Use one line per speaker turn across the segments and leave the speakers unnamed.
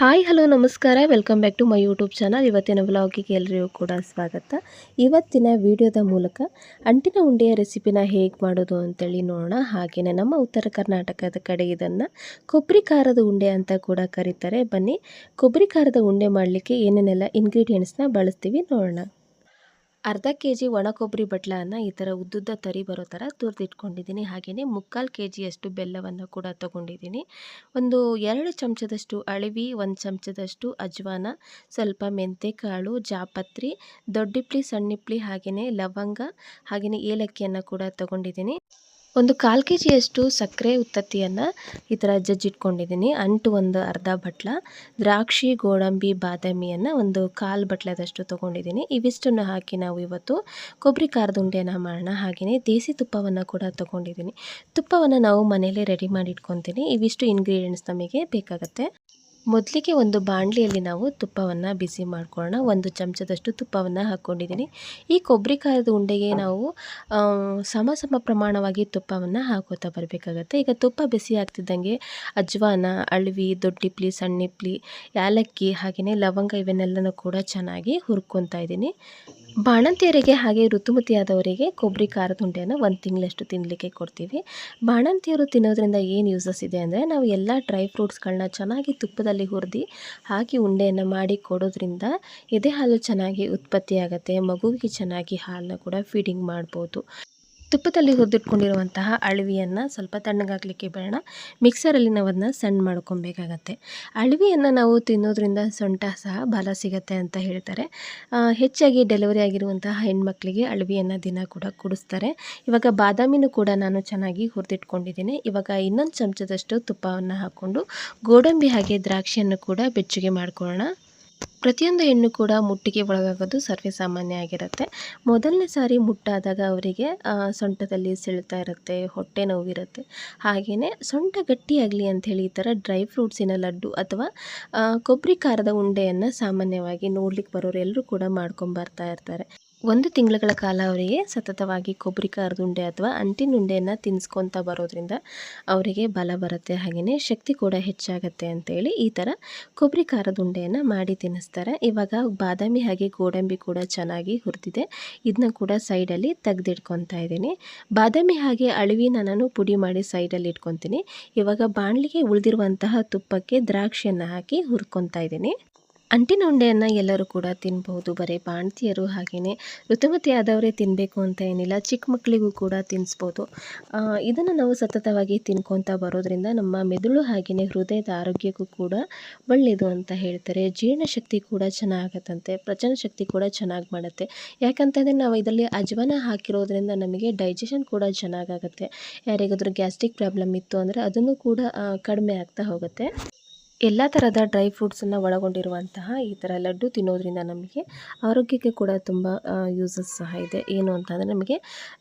Hi, hello, ನಮಸ್ಕಾರ. Welcome back to my YouTube channel. ಇವತ್ತಿನ ವ್ಲಾಗಿಗೆ ಎಲ್ಲರಿಗೂ ಕೂಡ ಸ್ವಾಗತ. ಇವತ್ತಿನ ವಿಡಿಯೋದ ಮೂಲಕ ಅಂಟಿನ ಉಂಡೆಯ ರೆಸಿಪಿನ ಹೇಗೆ ಮಾಡೋದು ಅಂತೇಳಿ ನೋಡೋಣ. ಹಾಗೆಯೇ ನಮ್ಮ ಉತ್ತರ ಕರ್ನಾಟಕದ ಕಡೆ ಇದನ್ನು ಕೊಬ್ಬರಿ ಖಾರದ ಉಂಡೆ ಅಂತ ಕೂಡ ಕರೀತಾರೆ. ಬನ್ನಿ, ಕೊಬ್ಬರಿ ಖಾರದ ಉಂಡೆ ಮಾಡಲಿಕ್ಕೆ ಏನೇನೆಲ್ಲ ಇಂಗ್ರೀಡಿಯೆಂಟ್ಸ್ನ ಬಳಸ್ತೀವಿ ನೋಡೋಣ. ಅರ್ಧ ಕೆ ಜಿ ಒಣ ಕೊಬ್ಬರಿ ಬಟ್ಲನ್ನು ಈ ಥರ ಉದ್ದುದ್ದ ತರಿ ಬರೋ ಥರ ತುರಿದಿಟ್ಕೊಂಡಿದ್ದೀನಿ. ಹಾಗೆಯೇ ಮುಕ್ಕಾಲು ಕೆ ಜಿಯಷ್ಟು ಬೆಲ್ಲವನ್ನು ಕೂಡ ತಗೊಂಡಿದ್ದೀನಿ. ಒಂದು ಎರಡು ಚಮಚದಷ್ಟು ಅಳಿವಿ, ಒಂದು ಚಮಚದಷ್ಟು ಅಜ್ವಾನ, ಸ್ವಲ್ಪ ಮೆಂತೆಕಾಳು, ಜಾಪತ್ರಿ, ದೊಡ್ಡಿಪ್ಲಿ, ಸಣ್ಣಿಪ್ಲಿ ಹಾಗೆಯೇ ಲವಂಗ ಹಾಗೆಯೇ ಏಲಕ್ಕಿಯನ್ನು ಕೂಡ ತಗೊಂಡಿದ್ದೀನಿ. ಒಂದು ಕಾಲು ಕೆ ಜಿಯಷ್ಟು ಸಕ್ಕರೆ ಉತ್ತತ್ತಿಯನ್ನು ಈ ಥರ ಜಜ್ಜಿಟ್ಕೊಂಡಿದ್ದೀನಿ. ಅಂಟು ಒಂದು ಅರ್ಧ ಬಟ್ಲ, ದ್ರಾಕ್ಷಿ, ಗೋಡಂಬಿ, ಬಾದಾಮಿಯನ್ನು ಒಂದು ಕಾಲು ಬಟ್ಲದಷ್ಟು ತೊಗೊಂಡಿದ್ದೀನಿ. ಇವಿಷ್ಟನ್ನು ಹಾಕಿ ನಾವು ಇವತ್ತು ಕೊಬ್ಬರಿ ಖಾರದ ಉಂಡೆಯನ್ನು ಮಾಡೋಣ. ಹಾಗೆಯೇ ದೇಸಿ ತುಪ್ಪವನ್ನು ಕೂಡ ತೊಗೊಂಡಿದ್ದೀನಿ. ತುಪ್ಪವನ್ನು ನಾವು ಮನೆಯಲ್ಲೇ ರೆಡಿ ಮಾಡಿ ಇಟ್ಕೊತೀನಿ ಇವಿಷ್ಟು ಇಂಗ್ರೀಡಿಯೆಂಟ್ಸ್ ನಮಗೆ ಬೇಕಾಗುತ್ತೆ. ಮೊದಲಿಗೆ ಒಂದು ಬಾಣಲಿಯಲ್ಲಿ ನಾವು ತುಪ್ಪವನ್ನು ಬಿಸಿ ಮಾಡ್ಕೊಳ್ಳೋಣ ಒಂದು ಚಮಚದಷ್ಟು ತುಪ್ಪವನ್ನು ಹಾಕ್ಕೊಂಡಿದ್ದೀನಿ ಈ ಕೊಬ್ಬರಿ ಖಾರದ ಉಂಡೆಗೆ ನಾವು ಸಮ ಸಮ ಪ್ರಮಾಣವಾಗಿ ತುಪ್ಪವನ್ನು ಹಾಕೋತಾ ಬರಬೇಕಾಗತ್ತೆ. ಈಗ ತುಪ್ಪ ಬಿಸಿ ಆಗ್ತಿದ್ದಂಗೆ ಅಜ್ವಾನ, ಅಳವಿ, ದೊಡ್ಡಿಪ್ಲಿ, ಸಣ್ಣಿಪ್ಲಿ, ಯಾಲಕ್ಕಿ ಹಾಗೆಯೇ ಲವಂಗ ಇವನ್ನೆಲ್ಲನೂ ಕೂಡ ಚೆನ್ನಾಗಿ ಹುರ್ಕೊತಾ ಇದ್ದೀನಿ. ಬಾಣಂತಿಯರಿಗೆ ಹಾಗೆ ಋತುಮತಿಯಾದವರಿಗೆ ಕೊಬ್ಬರಿ ಖಾರದ ಉಂಡೆಯನ್ನು ಒಂದು ತಿಂಗಳಷ್ಟು ತಿನ್ನಲಿಕ್ಕೆ ಕೊಡ್ತೀವಿ. ಬಾಣಂತಿಯರು ತಿನ್ನೋದ್ರಿಂದ ಏನು ಯೂಸಸ್ ಇದೆ ಅಂದರೆ ನಾವು ಎಲ್ಲ ಡ್ರೈ ಫ್ರೂಟ್ಸ್ಗಳನ್ನ ಚೆನ್ನಾಗಿ ತುಪ್ಪದಲ್ಲಿ ಹುರಿದು ಹಾಕಿ ಉಂಡೆಯನ್ನು ಮಾಡಿ ಕೊಡೋದ್ರಿಂದ ಎದೆ ಹಾಲು ಚೆನ್ನಾಗಿ ಉತ್ಪತ್ತಿಯಾಗುತ್ತೆ, ಮಗುವಿಗೆ ಚೆನ್ನಾಗಿ ಹಾಲನ್ನ ಕೂಡ ಫೀಡಿಂಗ್ ಮಾಡ್ಬೋದು. ತುಪ್ಪದಲ್ಲಿ ಹುರಿದಿಟ್ಕೊಂಡಿರುವಂತಹ ಅಳವಿಯನ್ನು ಸ್ವಲ್ಪ ತಣ್ಣಗಾಗಲಿಕ್ಕೆ ಬೇಡ ಮಿಕ್ಸರಲ್ಲಿ ನಾವು ಅದನ್ನ ಸಣ್ಣ ಮಾಡ್ಕೊಬೇಕಾಗತ್ತೆ. ಅಳವಿಯನ್ನು ನಾವು ತಿನ್ನೋದ್ರಿಂದ ಸೊಂಟ ಸಹ ಬಲ ಸಿಗತ್ತೆ ಅಂತ ಹೇಳ್ತಾರೆ. ಹೆಚ್ಚಾಗಿ ಡೆಲಿವರಿ ಆಗಿರುವಂತಹ ಹೆಣ್ಮಕ್ಳಿಗೆ ಅಳವಿಯನ್ನು ದಿನ ಕೂಡ ಕುಡಿಸ್ತಾರೆ. ಇವಾಗ ಬಾದಾಮಿನೂ ಕೂಡ ನಾನು ಚೆನ್ನಾಗಿ ಹುರಿದಿಟ್ಕೊಂಡಿದ್ದೀನಿ. ಇವಾಗ ಇನ್ನೊಂದು ಚಮಚದಷ್ಟು ತುಪ್ಪವನ್ನು ಹಾಕ್ಕೊಂಡು ಗೋಡಂಬಿ ಹಾಗೆ ದ್ರಾಕ್ಷಿಯನ್ನು ಕೂಡ ಬೆಚ್ಚಗೆ ಮಾಡ್ಕೊಳ್ಳೋಣ. ಪ್ರತಿಯೊಂದು ಹೆಣ್ಣು ಕೂಡ ಮುಟ್ಟಿಗೆ ಒಳಗಾಗೋದು ಸರ್ವೇ ಸಾಮಾನ್ಯ ಆಗಿರುತ್ತೆ. ಮೊದಲನೇ ಸಾರಿ ಮುಟ್ಟಾದಾಗ ಅವರಿಗೆ ಸೊಂಟದಲ್ಲಿ ಸೆಳೆತ ಇರುತ್ತೆ, ಹೊಟ್ಟೆ ನೋವಿರುತ್ತೆ. ಹಾಗೆಯೇ ಸೊಂಟ ಗಟ್ಟಿಯಾಗಲಿ ಅಂಥೇಳಿ ಈ ಥರ ಡ್ರೈ ಫ್ರೂಟ್ಸಿನ ಲಡ್ಡು ಅಥವಾ ಕೊಬ್ಬರಿ ಖಾರದ ಉಂಡೆಯನ್ನು ಸಾಮಾನ್ಯವಾಗಿ ನೋಡ್ಲಿಕ್ಕೆ ಬರೋರು ಎಲ್ಲರೂ ಕೂಡ ಮಾಡ್ಕೊಂಬರ್ತಾ ಇರ್ತಾರೆ. ಒಂದು ತಿಂಗಳ ಕಾಲ ಅವರಿಗೆ ಸತತವಾಗಿ ಕೊಬ್ಬರಿ ಖಾರದ ಉಂಡೆ ಅಥವಾ ಅಂಟಿನ ಉಂಡೆಯನ್ನು ತಿನ್ನಿಸ್ಕೊತಾ ಬರೋದ್ರಿಂದ ಅವರಿಗೆ ಬಲ ಬರುತ್ತೆ. ಹಾಗೆಯೇ ಶಕ್ತಿ ಕೂಡ ಹೆಚ್ಚಾಗುತ್ತೆ ಅಂತೇಳಿ ಈ ಥರ ಕೊಬ್ಬರಿ ಖಾರದ ಉಂಡೆಯನ್ನು ಮಾಡಿ ತಿನ್ನಿಸ್ತಾರೆ ಇವಾಗ ಬಾದಾಮಿ ಹಾಗೆ ಗೋಡಂಬಿ ಕೂಡ ಚೆನ್ನಾಗಿ ಹುರಿದಿದೆ. ಇದನ್ನ ಕೂಡ ಸೈಡಲ್ಲಿ ತೆಗೆದಿಟ್ಕೊತಾ ಇದ್ದೀನಿ. ಬಾದಾಮಿ ಹಾಗೆ ಅಳಿವಿನ ನಾನು ಪುಡಿ ಮಾಡಿ ಸೈಡಲ್ಲಿ ಇಟ್ಕೊತೀನಿ. ಇವಾಗ ಬಾಣಲಿಗೆ ಉಳಿದಿರುವಂತಹ ತುಪ್ಪಕ್ಕೆ ದ್ರಾಕ್ಷಿಯನ್ನು ಹಾಕಿ ಹುರ್ಕೊತಾ ಇದ್ದೀನಿ. ಅಂಟಿನ ಉಂಡೆಯನ್ನು ಎಲ್ಲರೂ ಕೂಡ ತಿನ್ಬಹುದು. ಬರೀ ಬಾಣ್ತಿಯರು ಹಾಗೆಯೇ ಋತುಮತಿ ಆದವರೇ ತಿನ್ನಬೇಕು ಅಂತ ಏನಿಲ್ಲ, ಚಿಕ್ಕ ಮಕ್ಕಳಿಗೂ ಕೂಡ ತಿನ್ನಿಸ್ಬೋದು ಇದನ್ನು ನಾವು ಸತತವಾಗಿ ತಿನ್ಕೊತಾ ಬರೋದ್ರಿಂದ ನಮ್ಮ ಮೆದುಳು ಹಾಗೆಯೇ ಹೃದಯದ ಆರೋಗ್ಯಕ್ಕೂ ಕೂಡ ಒಳ್ಳೆಯದು ಅಂತ ಹೇಳ್ತಾರೆ. ಜೀರ್ಣಶಕ್ತಿ ಕೂಡ ಚೆನ್ನಾಗತ್ತಂತೆ ಪ್ರಚನ ಶಕ್ತಿ ಕೂಡ ಚೆನ್ನಾಗಿ ಮಾಡುತ್ತೆ. ಯಾಕಂತಂದರೆ ನಾವು ಇದರಲ್ಲಿ ಅಜ್ವಾನ ಹಾಕಿರೋದ್ರಿಂದ ನಮಗೆ ಡೈಜೆಷನ್ ಕೂಡ ಚೆನ್ನಾಗಾಗುತ್ತೆ. ಯಾರಿಗಾದ್ರೂ ಗ್ಯಾಸ್ಟ್ರಿಕ್ ಪ್ರಾಬ್ಲಮ್ ಇತ್ತು ಅಂದರೆ ಅದನ್ನು ಕೂಡ ಕಡಿಮೆ ಆಗ್ತಾ ಹೋಗುತ್ತೆ. ಎಲ್ಲ ಥರದ ಡ್ರೈ ಫ್ರೂಟ್ಸನ್ನು ಒಳಗೊಂಡಿರುವಂತಹ ಈ ಥರ ಲಡ್ಡು ತಿನ್ನೋದ್ರಿಂದ ನಮಗೆ ಆರೋಗ್ಯಕ್ಕೆ ಕೂಡ ತುಂಬ ಯೂಸಸ್ ಸಹ ಇದೆ. ಏನು ಅಂತಂದರೆ ನಮಗೆ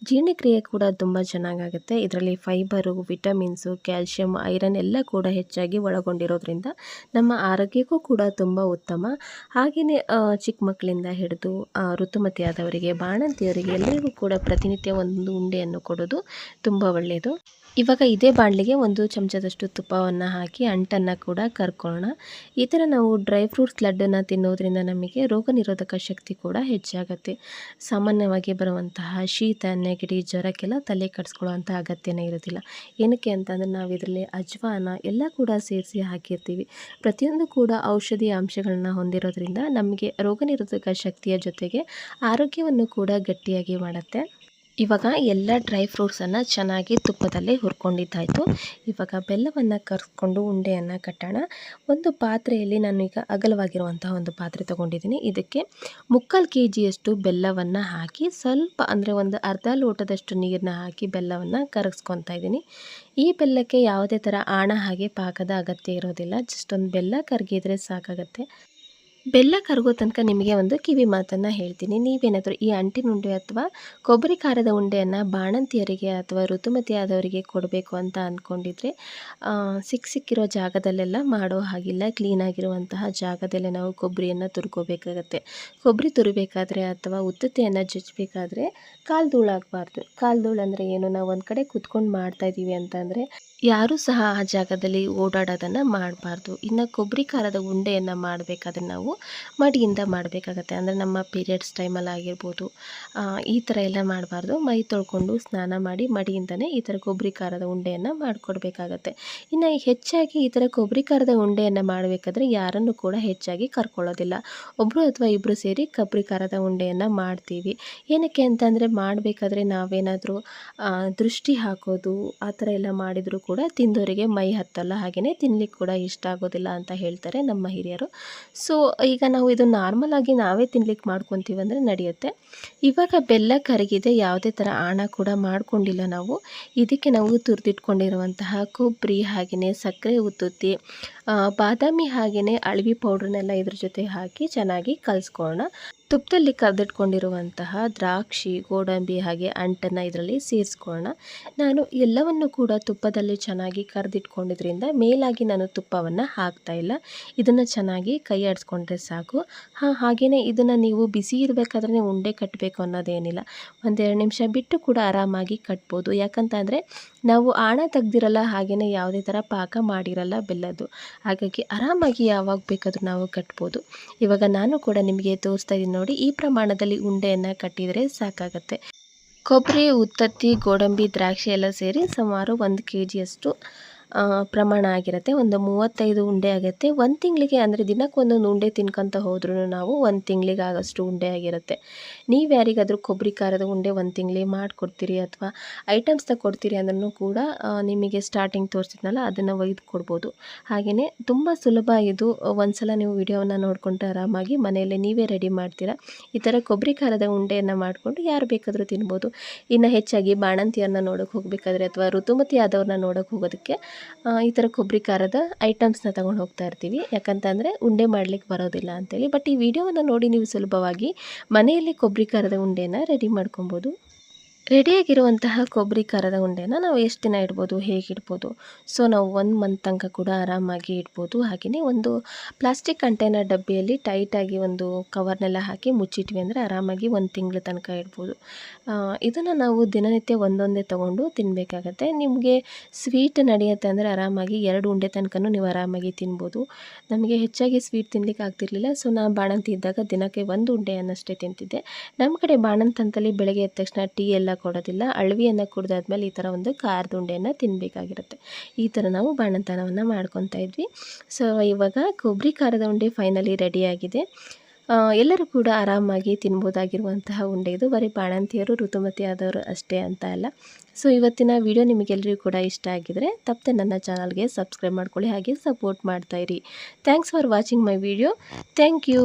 ಜೀರ್ಣಕ್ರಿಯೆ ಕೂಡ ತುಂಬ ಚೆನ್ನಾಗಾಗುತ್ತೆ. ಇದರಲ್ಲಿ ಫೈಬರು, ವಿಟಮಿನ್ಸು ಕ್ಯಾಲ್ಸಿಯಂ ಐರನ್ ಎಲ್ಲ ಕೂಡ ಹೆಚ್ಚಾಗಿ ಒಳಗೊಂಡಿರೋದ್ರಿಂದ ನಮ್ಮ ಆರೋಗ್ಯಕ್ಕೂ ಕೂಡ ತುಂಬ ಉತ್ತಮ. ಹಾಗೆಯೇ ಚಿಕ್ಕ ಮಕ್ಕಳಿಂದ ಹಿಡಿದು ಋತುಮತಿಯಾದವರಿಗೆ, ಬಾಣಂತಿಯವರಿಗೆ ಎಲ್ಲರಿಗೂ ಕೂಡ ಪ್ರತಿನಿತ್ಯ ಒಂದು ಉಂಡೆಯನ್ನು ಕೊಡೋದು ತುಂಬ ಒಳ್ಳೆಯದು. ಇವಾಗ ಇದೇ ಬಾಣಲಿಗೆ ಒಂದು ಚಮಚದಷ್ಟು ತುಪ್ಪವನ್ನು ಹಾಕಿ, ಅಂಟನ್ನು ಕೂಡ ಕರ್ಕೊಳ್ಳೋಣ. ಈ ಥರ ನಾವು ಡ್ರೈ ಫ್ರೂಟ್ಸ್ ಲಡ್ಡನ್ನು ತಿನ್ನೋದ್ರಿಂದ ನಮಗೆ ರೋಗ ನಿರೋಧಕ ಶಕ್ತಿ ಕೂಡ ಹೆಚ್ಚಾಗುತ್ತೆ. ಸಾಮಾನ್ಯವಾಗಿ ಬರುವಂತಹ ಶೀತ, ನೆಗಡಿ, ಜ್ವರಕ್ಕೆಲ್ಲ ತಲೆ ಕಟ್ಸ್ಕೊಳ್ಳೋವಂಥ ಅಗತ್ಯನೇ ಇರೋದಿಲ್ಲ. ಏನಕ್ಕೆ ಅಂತಂದರೆ ನಾವು ಇದರಲ್ಲಿ ಅಜ್ವಾನ ಎಲ್ಲ ಕೂಡ ಸೇರಿಸಿ ಹಾಕಿರ್ತೀವಿ. ಪ್ರತಿಯೊಂದು ಕೂಡ ಔಷಧಿ ಅಂಶಗಳನ್ನ ಹೊಂದಿರೋದ್ರಿಂದ ನಮಗೆ ರೋಗ ನಿರೋಧಕ ಶಕ್ತಿಯ ಜೊತೆಗೆ ಆರೋಗ್ಯವನ್ನು ಕೂಡ ಗಟ್ಟಿಯಾಗಿ ಮಾಡುತ್ತೆ. ಇವಾಗ ಎಲ್ಲ ಡ್ರೈ ಫ್ರೂಟ್ಸನ್ನು ಚೆನ್ನಾಗಿ ತುಪ್ಪದಲ್ಲಿ ಹುರ್ಕೊಂಡಿದ್ದಾಯಿತು. ಇವಾಗ ಬೆಲ್ಲವನ್ನು ಕರೆಸ್ಕೊಂಡು ಉಂಡೆಯನ್ನು ಕಟ್ಟೋಣ. ಒಂದು ಪಾತ್ರೆಯಲ್ಲಿ ನಾನು ಈಗ ಅಗಲವಾಗಿರುವಂತಹ ಒಂದು ಪಾತ್ರೆ ತೊಗೊಂಡಿದ್ದೀನಿ. ಇದಕ್ಕೆ ಮುಕ್ಕಾಲು ಕೆ ಜಿಯಷ್ಟು ಬೆಲ್ಲವನ್ನು ಹಾಕಿ, ಸ್ವಲ್ಪ ಅಂದರೆ ಒಂದು ಅರ್ಧ ಲೋಟದಷ್ಟು ನೀರನ್ನ ಹಾಕಿ ಬೆಲ್ಲವನ್ನು ಕರಗಿಸ್ಕೊತಾ ಇದ್ದೀನಿ. ಈ ಬೆಲ್ಲಕ್ಕೆ ಯಾವುದೇ ಥರ ಆಣ ಹಾಗೆ ಪಾಕದ ಅಗತ್ಯ ಇರೋದಿಲ್ಲ. ಜಸ್ಟ್ ಒಂದು ಬೆಲ್ಲ ಕರಗಿದ್ರೆ ಸಾಕಾಗತ್ತೆ. ಬೆಲ್ಲ ಕರಗೋ ತನಕ ನಿಮಗೆ ಒಂದು ಕಿವಿ ಮಾತನ್ನು ಹೇಳ್ತೀನಿ. ನೀವೇನಾದರೂ ಈ ಅಂಟಿನ ಉಂಡೆ ಅಥವಾ ಕೊಬ್ಬರಿ ಖಾರದ ಉಂಡೆಯನ್ನು ಬಾಣಂತಿಯರಿಗೆ ಅಥವಾ ಋತುಮತಿಯಾದವರಿಗೆ ಕೊಡಬೇಕು ಅಂತ ಅಂದ್ಕೊಂಡಿದ್ರೆ ಸಿಕ್ಕ ಸಿಕ್ಕಿರೋ ಜಾಗದಲ್ಲೆಲ್ಲ ಮಾಡೋ ಹಾಗಿಲ್ಲ. ಕ್ಲೀನಾಗಿರುವಂತಹ ಜಾಗದಲ್ಲೇ ನಾವು ಕೊಬ್ಬರಿಯನ್ನು ತುರ್ಕೋಬೇಕಾಗತ್ತೆ. ಕೊಬ್ಬರಿ ತುರಿಬೇಕಾದ್ರೆ ಅಥವಾ ಉತ್ತತೆಯನ್ನು ಜಜ್ಜಬೇಕಾದ್ರೆ ಕಾಲು ಧೂಳಾಗಬಾರ್ದು ಕಾಲು ಧೂಳು ಅಂದರೆ ಏನು? ನಾವು ಒಂದು ಕಡೆ ಕೂತ್ಕೊಂಡು ಮಾಡ್ತಾಯಿದ್ದೀವಿ ಅಂತಂದರೆ ಯಾರೂ ಸಹ ಆ ಜಾಗದಲ್ಲಿ ಓಡಾಡೋದನ್ನು ಮಾಡಬಾರ್ದು. ಇನ್ನು ಕೊಬ್ಬರಿ ಖಾರದ ಉಂಡೆಯನ್ನು ಮಾಡಬೇಕಾದ್ರೆ ನಾವು ಮಡಿಯಿಂದ ಮಾಡಬೇಕಾಗತ್ತೆ. ಅಂದರೆ ನಮ್ಮ ಪೀರಿಯಡ್ಸ್ ಟೈಮಲ್ಲಿ ಆಗಿರ್ಬೋದು. ಈ ಥರ ಎಲ್ಲ ಮಾಡಬಾರ್ದು. ಮೈ ತೊಳ್ಕೊಂಡು ಸ್ನಾನ ಮಾಡಿ ಮಡಿಯಿಂದನೇ ಈ ಥರ ಕೊಬ್ಬರಿ ಖಾರದ ಉಂಡೆಯನ್ನು ಮಾಡಿಕೊಡ್ಬೇಕಾಗತ್ತೆ. ಇನ್ನು ಹೆಚ್ಚಾಗಿ ಈ ಥರ ಕೊಬ್ಬರಿ ಖಾರದ ಉಂಡೆಯನ್ನು ಮಾಡಬೇಕಾದ್ರೆ ಯಾರನ್ನು ಕೂಡ ಹೆಚ್ಚಾಗಿ ಕರ್ಕೊಳ್ಳೋದಿಲ್ಲ. ಒಬ್ಬರು ಅಥವಾ ಇಬ್ಬರು ಸೇರಿ ಕೊಬ್ಬರಿ ಖಾರದ ಉಂಡೆಯನ್ನು ಮಾಡ್ತೀವಿ. ಏನಕ್ಕೆ ಅಂತಂದರೆ ಮಾಡಬೇಕಾದ್ರೆ ನಾವೇನಾದರೂ ದೃಷ್ಟಿ ಹಾಕೋದು, ಆ ಥರ ಎಲ್ಲ ಮಾಡಿದರೂ ಕೂಡ ತಿಂದವರಿಗೆ ಮೈ ಹತ್ತಲ್ಲ ಹಾಗೆಯೇ ತಿನ್ಲಿಕ್ಕೆ ಕೂಡ ಇಷ್ಟ ಆಗೋದಿಲ್ಲ ಅಂತ ಹೇಳ್ತಾರೆ ನಮ್ಮ ಹಿರಿಯರು. ಸೊ ಈಗ ನಾವು ಇದು ನಾರ್ಮಲ್ ಆಗಿ ನಾವೇ ತಿನ್ಲಿಕ್ಕೆ ಮಾಡ್ಕೊತೀವಿ ಅಂದರೆ ನಡೆಯುತ್ತೆ. ಇವಾಗ ಬೆಲ್ಲ ಕರಗಿದೆ, ಯಾವುದೇ ಥರ ಆಣ ಕೂಡ ಮಾಡ್ಕೊಂಡಿಲ್ಲ ನಾವು. ಇದಕ್ಕೆ ನಾವು ತುರಿದಿಟ್ಕೊಂಡಿರುವಂತಹ ಕೊಬ್ಬರಿ ಹಾಗೆಯೇ ಸಕ್ಕರೆ, ಉತ್ತುತ್ತಿ ಬಾದಾಮಿ ಹಾಗೆಯೇ ಅಳವಿ ಪೌಡ್ರನ್ನೆಲ್ಲ ಇದ್ರ ಜೊತೆ ಹಾಕಿ ಚೆನ್ನಾಗಿ ಕಲಿಸ್ಕೊಳ್ಳೋಣ. ತುಪ್ಪದಲ್ಲಿ ಕರೆದಿಟ್ಕೊಂಡಿರುವಂತಹ ದ್ರಾಕ್ಷಿ, ಗೋಡಂಬಿ ಹಾಗೆ ಅಂಟನ್ನು ಇದರಲ್ಲಿ ಸೇರಿಸ್ಕೊಳ್ಳೋಣ. ನಾನು ಎಲ್ಲವನ್ನು ಕೂಡ ತುಪ್ಪದಲ್ಲಿ ಚೆನ್ನಾಗಿ ಕರೆದಿಟ್ಕೊಂಡಿದ್ರಿಂದ ಮೇಲಾಗಿ ನಾನು ತುಪ್ಪವನ್ನು ಹಾಕ್ತಾ ಇಲ್ಲ. ಇದನ್ನು ಚೆನ್ನಾಗಿ ಕೈ ಆಡಿಸ್ಕೊಂಡ್ರೆ ಸಾಕು. ಹಾಂ ಹಾಗೆಯೇ ಇದನ್ನು ನೀವು ಬಿಸಿ ಇರಬೇಕಾದ್ರೆ ಉಂಡೆ ಕಟ್ಟಬೇಕು ಅನ್ನೋದೇನಿಲ್ಲ. ಒಂದೆರಡು ನಿಮಿಷ ಬಿಟ್ಟು ಕೂಡ ಆರಾಮಾಗಿ ಕಟ್ಬೋದು. ಯಾಕಂತಂದರೆ ನಾವು ಆಣ ತೆಗ್ದಿರಲ್ಲ ಹಾಗೆಯೇ ಯಾವುದೇ ಥರ ಪಾಕ ಮಾಡಿರಲ್ಲ ಬೆಲ್ಲದ್ದು. ಹಾಗಾಗಿ ಆರಾಮಾಗಿ ಯಾವಾಗ ಬೇಕಾದರೂ ನಾವು ಕಟ್ಬೋದು. ಇವಾಗ ನಾನು ಕೂಡ ನಿಮಗೆ ತೋರಿಸ್ತಾ ಇದ್ದೀನಿ ನೋಡಿ, ಈ ಪ್ರಮಾಣದಲ್ಲಿ ಉಂಡೆಯನ್ನು ಕಟ್ಟಿದರೆ ಸಾಕಾಗತ್ತೆ. ಕೊಬ್ಬರಿ ಉತ್ತತ್ತಿ ಗೋಡಂಬಿ, ದ್ರಾಕ್ಷಿ ಎಲ್ಲ ಸೇರಿ ಸುಮಾರು ಒಂದು ಕೆ ಜಿಯಷ್ಟು ಪ್ರಮಾಣ ಆಗಿರುತ್ತೆ. ಒಂದು ಮೂವತ್ತೈದು ಉಂಡೆ ಆಗುತ್ತೆ. ಒಂದು ತಿಂಗಳಿಗೆ ಅಂದರೆ ದಿನಕ್ಕೆ ಒಂದೊಂದು ಉಂಡೆ ತಿನ್ಕೊಂತ ಹೋದ್ರೂ ನಾವು ಒಂದು ತಿಂಗಳಿಗೆ ಆಗೋಷ್ಟು ಉಂಡೆ ಆಗಿರುತ್ತೆ. ನೀವು ಯಾರಿಗಾದರೂ ಕೊಬ್ಬರಿ ಖಾರದ ಉಂಡೆ ಒಂದು ತಿಂಗಳಿಗೆ ಮಾಡಿಕೊಡ್ತೀರಿ ಅಥವಾ ಐಟಮ್ಸ್ ಕೊಡ್ತೀರಿ ಅಂದ್ರೂ ಕೂಡ ನಿಮಗೆ ಸ್ಟಾರ್ಟಿಂಗ್ ತೋರಿಸಿದ್ನಲ್ಲ, ಅದನ್ನು ಒಯ್ದು ಕೊಡ್ಬೋದು. ಹಾಗೆಯೇ ತುಂಬ ಸುಲಭ ಇದು. ಒಂದ್ಸಲ ನೀವು ವಿಡಿಯೋವನ್ನು ನೋಡ್ಕೊಂಡು ಆರಾಮಾಗಿ ಮನೆಯಲ್ಲೇ ನೀವೇ ರೆಡಿ ಮಾಡ್ತೀರಾ. ಈ ಥರ ಕೊಬ್ಬರಿ ಖಾರದ ಉಂಡೆಯನ್ನು ಮಾಡಿಕೊಂಡು ಯಾರು ಬೇಕಾದರೂ ತಿನ್ಬೋದು. ಇನ್ನು ಹೆಚ್ಚಾಗಿ ಬಾಣಂತಿಯನ್ನು ನೋಡೋಕೆ ಹೋಗಬೇಕಾದ್ರೆ ಅಥವಾ ಋತುಮತಿ ಆದವ್ರನ್ನ ನೋಡೋಕೆ ಹೋಗೋದಕ್ಕೆ ಈ ಥರ ಕೊಬ್ಬರಿ ಖಾರದ ಐಟಮ್ಸ್ನ ತೊಗೊಂಡು ಹೋಗ್ತಾ ಇರ್ತೀವಿ. ಯಾಕಂತಂದರೆ ಉಂಡೆ ಮಾಡಲಿಕ್ಕೆ ಬರೋದಿಲ್ಲ ಅಂತೇಳಿ. ಬಟ್ ಈ ವಿಡಿಯೋವನ್ನು ನೋಡಿ ನೀವು ಸುಲಭವಾಗಿ ಮನೆಯಲ್ಲಿ ಕೊಬ್ಬರಿ ಖಾರದ ಉಂಡೆನ ರೆಡಿ ಮಾಡ್ಕೊಬೋದು. ರೆಡಿಯಾಗಿರುವಂತಹ ಕೊಬ್ಬರಿ ಖಾರದ ಉಂಡೆನ ನಾವು ಎಷ್ಟು ದಿನ ಇಡ್ಬೋದು, ಹೇಗೆ ಇಡ್ಬೋದು? ಸೊ ನಾವು ಒನ್ ಮಂತ್ ತನಕ ಕೂಡ ಆರಾಮಾಗಿ ಇಡ್ಬೋದು. ಹಾಗೆಯೇ ಒಂದು ಪ್ಲಾಸ್ಟಿಕ್ ಕಂಟೈನರ್ ಡಬ್ಬಿಯಲ್ಲಿ ಟೈಟಾಗಿ ಒಂದು ಕವರ್ನೆಲ್ಲ ಹಾಕಿ ಮುಚ್ಚಿಟ್ವಿ ಅಂದರೆ ಆರಾಮಾಗಿ ಒಂದು ತಿಂಗಳ ತನಕ ಇಡ್ಬೋದು. ಇದನ್ನು ನಾವು ದಿನನಿತ್ಯ ಒಂದೊಂದೇ ತೊಗೊಂಡು ತಿನ್ನಬೇಕಾಗತ್ತೆ ನಿಮಗೆ ಸ್ವೀಟ್ ನಡೆಯುತ್ತೆ ಅಂದರೆ ಆರಾಮಾಗಿ ಎರಡು ಉಂಡೆ ತನಕನೂ ನೀವು ಆರಾಮಾಗಿ ತಿನ್ಬೋದು. ನಮಗೆ ಹೆಚ್ಚಾಗಿ ಸ್ವೀಟ್ ತಿನ್ಲಿಕ್ಕೆ ಆಗ್ತಿರ್ಲಿಲ್ಲ. ಸೊ ನಾನು ಬಾಣಂತಿ ಇದ್ದಾಗ ದಿನಕ್ಕೆ ಒಂದು ಉಂಡೆಯನ್ನಷ್ಟೇ ತಿಂತಿದ್ದೆ. ನಮ್ಮ ಕಡೆ ಬಾಣಂತಂತಲ್ಲಿ ಬೆಳಗ್ಗೆ ಎದ್ದ ತಕ್ಷಣ ಟೀ ಎಲ್ಲ ಕೊಡೋದಿಲ್ಲ. ಅಳವಿಯನ್ನು ಕುಡಿದಾದ್ಮೇಲೆ ಈ ಥರ ಒಂದು ಖಾರದ ಉಂಡೆಯನ್ನು ತಿನ್ನಬೇಕಾಗಿರುತ್ತೆ ಈ ಥರ ನಾವು ಬಾಣಂತನವನ್ನು ಮಾಡ್ಕೊತಾ ಇದ್ವಿ. ಸೊ ಇವಾಗ ಕೊಬ್ಬರಿ ಖಾರದ ಉಂಡೆ ಫೈನಲಿ ರೆಡಿಯಾಗಿದೆ ಎಲ್ಲರೂ ಕೂಡ ಆರಾಮಾಗಿ ತಿನ್ಬೋದಾಗಿರುವಂತಹ ಉಂಡೆ ಇದು. ಬರೀ ಬಾಣಂತಿಯರು, ಋತುಮತಿ ಆದವರು ಅಷ್ಟೇ ಅಂತ ಅಲ್ಲ. ಸೊ ಇವತ್ತಿನ ವಿಡಿಯೋ ನಿಮಗೆಲ್ಲರಿಗೂ ಕೂಡ ಇಷ್ಟ ಆಗಿದರೆ ತಪ್ಪದೆ ನನ್ನ ಚಾನಲ್ಗೆ ಸಬ್ಸ್ಕ್ರೈಬ್ ಮಾಡ್ಕೊಳ್ಳಿ, ಹಾಗೆ support ಮಾಡ್ತಾಯಿರಿ thanks for watching my video thank you